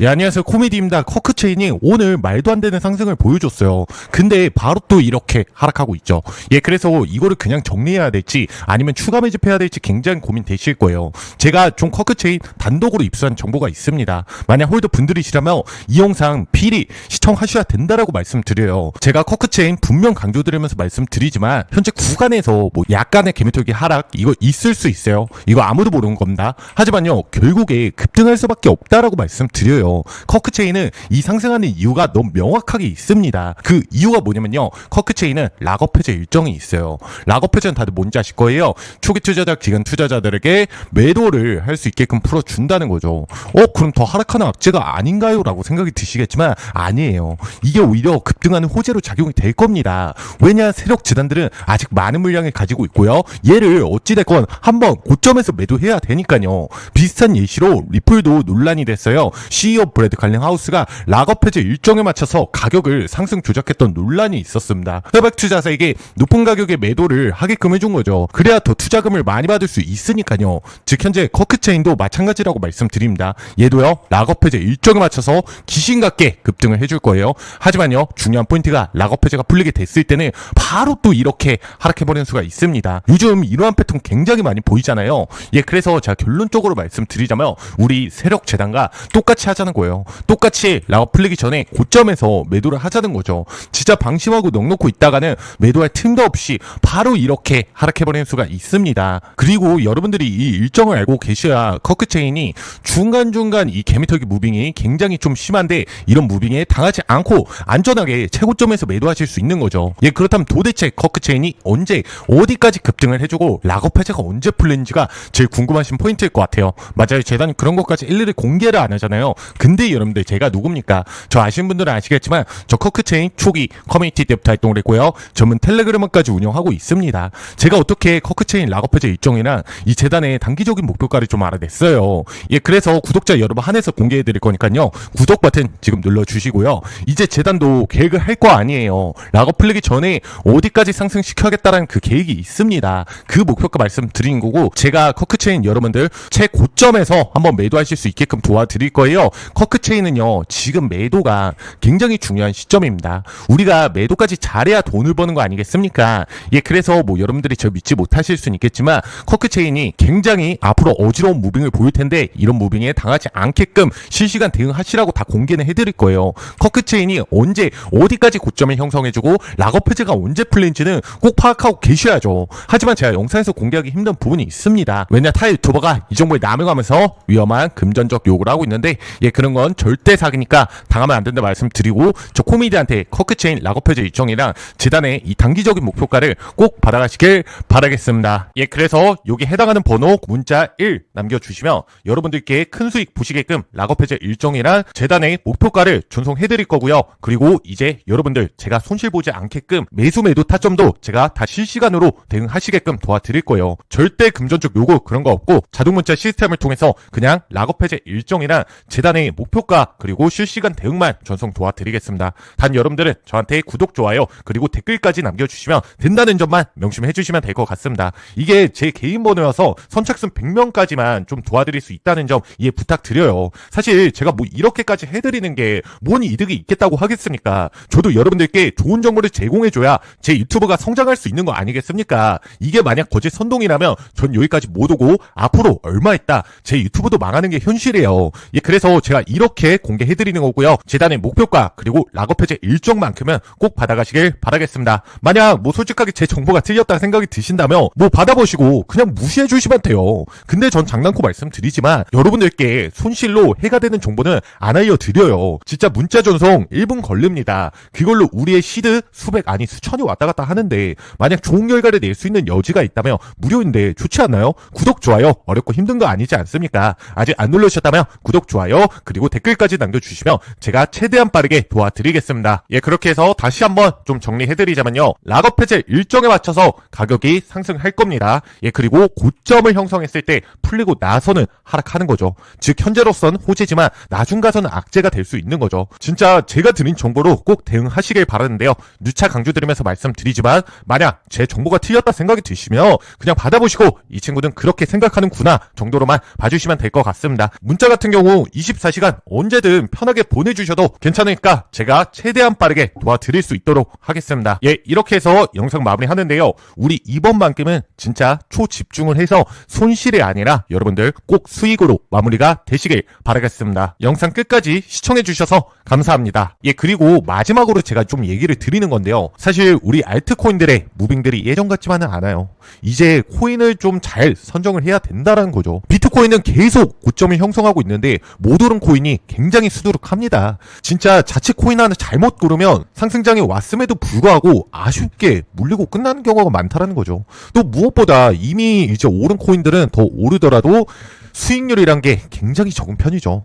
예, 안녕하세요. 코미디입니다. 커크체인이 오늘 말도 안 되는 상승을 보여줬어요. 근데 바로 또 이렇게 하락하고 있죠. 예, 그래서 이거를 그냥 정리해야 될지 아니면 추가 매집해야 될지 굉장히 고민 되실 거예요. 제가 좀 커크체인 단독으로 입수한 정보가 있습니다. 만약 홀더 분들이시라면 이 영상 필히 시청하셔야 된다라고 말씀드려요. 제가 커크체인 분명 강조드리면서 말씀드리지만 현재 구간에서 뭐 약간의 개미털기 하락 이거 있을 수 있어요. 이거 아무도 모르는 겁니다. 하지만요, 결국에 급등할 수밖에 없다라고 말씀드려요. 커크체인은 이 상승하는 이유가 너무 명확하게 있습니다. 그 이유가 뭐냐면요. 커크체인은 락업 해제 일정이 있어요. 락업 해제는 다들 뭔지 아실 거예요. 초기 투자자, 기간 투자자들에게 매도를 할 수 있게끔 풀어준다는 거죠. 어, 그럼 더 하락하는 악재가 아닌가요? 라고 생각이 드시겠지만 아니에요. 이게 오히려 급등하는 호재로 작용이 될 겁니다. 왜냐, 세력 재단들은 아직 많은 물량을 가지고 있고요. 얘를 어찌됐건 한번 고점에서 매도해야 되니까요. 비슷한 예시로 리플도 논란이 됐어요. CEO 브래드 칼링 하우스가 락업 해제 일정에 맞춰서 가격을 상승 조작했던 논란이 있었습니다. 협약 투자자에게 높은 가격에 매도를 하게끔 해준 거죠. 그래야 더 투자금을 많이 받을 수 있으니까요. 즉 현재 커크체인도 마찬가지라고 말씀드립니다. 얘도요 락업 해제 일정에 맞춰서 귀신 같게 급등을 해줄 거예요. 하지만요 중요한 포인트가 락업 해제가 풀리게 됐을 때는 바로 또 이렇게 하락해버리는 수가 있습니다. 요즘 이러한 패턴 굉장히 많이 보이잖아요. 예 그래서 제가 결론적으로 말씀드리자면 우리 세력 재단과 똑같이 하 자는 거예요. 똑같이 락업 풀리기 전에 고점에서 매도를 하자는 거죠. 진짜 방심하고 넉넉고 있다가는 매도할 틈도 없이 바로 이렇게 하락해버리는 수가 있습니다. 그리고 여러분들이 이 일정을 알고 계셔야 커크체인이 중간중간 이 개미털기 무빙이 굉장히 좀 심한데 이런 무빙에 당하지 않고 안전하게 최고점에서 매도하실 수 있는 거죠. 예, 그렇다면 도대체 커크체인이 언제 어디까지 급등을 해주고 락업 해제가 언제 풀리는지가 제일 궁금하신 포인트일 것 같아요. 맞아요. 재단이 그런 것까지 일일이 공개를 안 하잖아요. 근데 여러분들 제가 누굽니까? 저 아시는 분들은 아시겠지만 저 커크체인 초기 커뮤니티 때부터 활동을 했고요. 전문 텔레그램까지 운영하고 있습니다. 제가 어떻게 커크체인 락업 해제 일정이나 이 재단의 단기적인 목표가를 좀 알아냈어요. 예, 그래서 구독자 여러분 한해서 공개해 드릴 거니까요. 구독 버튼 지금 눌러 주시고요. 이제 재단도 계획을 할 거 아니에요. 락업 풀리기 전에 어디까지 상승시켜야겠다라는 그 계획이 있습니다. 그 목표가 말씀드린 거고 제가 커크체인 여러분들 최고점에서 한번 매도하실 수 있게끔 도와드릴 거예요. 커크체인은요. 지금 매도가 굉장히 중요한 시점입니다. 우리가 매도까지 잘해야 돈을 버는 거 아니겠습니까? 예, 그래서 뭐 여러분들이 저 믿지 못하실 수는 있겠지만 커크체인이 굉장히 앞으로 어지러운 무빙을 보일 텐데 이런 무빙에 당하지 않게끔 실시간 대응하시라고 다 공개는 해드릴 거예요. 커크체인이 언제 어디까지 고점을 형성해주고 락업 해제가 언제 풀린지는 꼭 파악하고 계셔야죠. 하지만 제가 영상에서 공개하기 힘든 부분이 있습니다. 왜냐 타 유튜버가 이 정보에 남용하면서 위험한 금전적 요구를 하고 있는데 예 그런 건 절대 사기니까 당하면 안 된다 말씀드리고 저 코미디한테 커크체인 락업 해제 일정이랑 재단의 이 단기적인 목표가를 꼭 받아가시길 바라겠습니다. 예 그래서 여기 해당하는 번호 문자 1 남겨주시면 여러분들께 큰 수익 보시게끔 락업 해제 일정이랑 재단의 목표가를 전송해드릴 거고요. 그리고 이제 여러분들 제가 손실 보지 않게끔 매수 매도 타점도 제가 다 실시간으로 대응하시게끔 도와드릴 거예요. 절대 금전적 요구 그런 거 없고 자동 문자 시스템을 통해서 그냥 락업 해제 일정이랑 재단의 목표가 그리고 실시간 대응만 전송 도와드리겠습니다. 단 여러분들은 저한테 구독 좋아요 그리고 댓글까지 남겨주시면 된다는 점만 명심해 주시면 될 것 같습니다. 이게 제 개인 번호여서 선착순 100명까지만 좀 도와드릴 수 있다는 점 이해 부탁드려요. 사실 제가 뭐 이렇게까지 해드리는 게 뭔 이득이 있겠다고 하겠습니까? 저도 여러분들께 좋은 정보를 제공해줘야 제 유튜브가 성장할 수 있는 거 아니겠습니까? 이게 만약 거짓 선동이라면 전 여기까지 못 오고 앞으로 얼마 있다 제 유튜브도 망하는 게 현실이에요. 예, 그래서 제가 이렇게 공개해드리는 거고요. 재단의 목표가 그리고 락업 해제 일정만큼은 꼭 받아가시길 바라겠습니다. 만약 뭐 솔직하게 제 정보가 틀렸다 생각이 드신다면 뭐 받아보시고 그냥 무시해 주시면 돼요. 근데 전 장난코 말씀드리지만 여러분들께 손실로 해가 되는 정보는 안 알려드려요. 진짜 문자 전송 1분 걸립니다. 그걸로 우리의 시드 수백 아니 수천이 왔다 갔다 하는데 만약 좋은 결과를 낼 수 있는 여지가 있다면 무료인데 좋지 않나요? 구독 좋아요 어렵고 힘든 거 아니지 않습니까? 아직 안 눌러주셨다면 구독 좋아요 그리고 댓글까지 남겨주시면 제가 최대한 빠르게 도와드리겠습니다. 예 그렇게 해서 다시 한번 좀 정리해드리자면요. 락업 해제 일정에 맞춰서 가격이 상승할 겁니다. 예 그리고 고점을 형성했을 때 풀리고 나서는 하락하는 거죠. 즉 현재로선 호재지만 나중 가서는 악재가 될 수 있는 거죠. 진짜 제가 드린 정보로 꼭 대응하시길 바라는데요. 누차 강조드리면서 말씀드리지만 만약 제 정보가 틀렸다 생각이 드시면 그냥 받아보시고 이 친구는 그렇게 생각하는구나 정도로만 봐주시면 될 것 같습니다. 문자 같은 경우 24 24시간 언제든 편하게 보내주셔도 괜찮으니까 제가 최대한 빠르게 도와드릴 수 있도록 하겠습니다. 예, 이렇게 해서 영상 마무리 하는데요. 우리 이번만큼은 진짜 초집중을 해서 손실이 아니라 여러분들 꼭 수익으로 마무리가 되시길 바라겠습니다. 영상 끝까지 시청해주셔서 감사합니다. 예, 그리고 마지막으로 제가 좀 얘기를 드리는 건데요. 사실 우리 알트코인들의 무빙들이 예전 같지만은 않아요. 이제 코인을 좀 잘 선정을 해야 된다라는 거죠. 비트코인은 계속 고점을 형성하고 있는데 못 오른 코인이 굉장히 수두룩합니다. 진짜 자칫 코인 하나 잘못 고르면 상승장에 왔음에도 불구하고 아쉽게 물리고 끝나는 경우가 많다라는 거죠. 또 무엇보다 이미 이제 오른 코인들은 더 오르더라도 수익률이란 게 굉장히 적은 편이죠.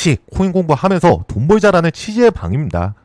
같이 코인 공부하면서 돈 벌자라는 취지의 방입니다.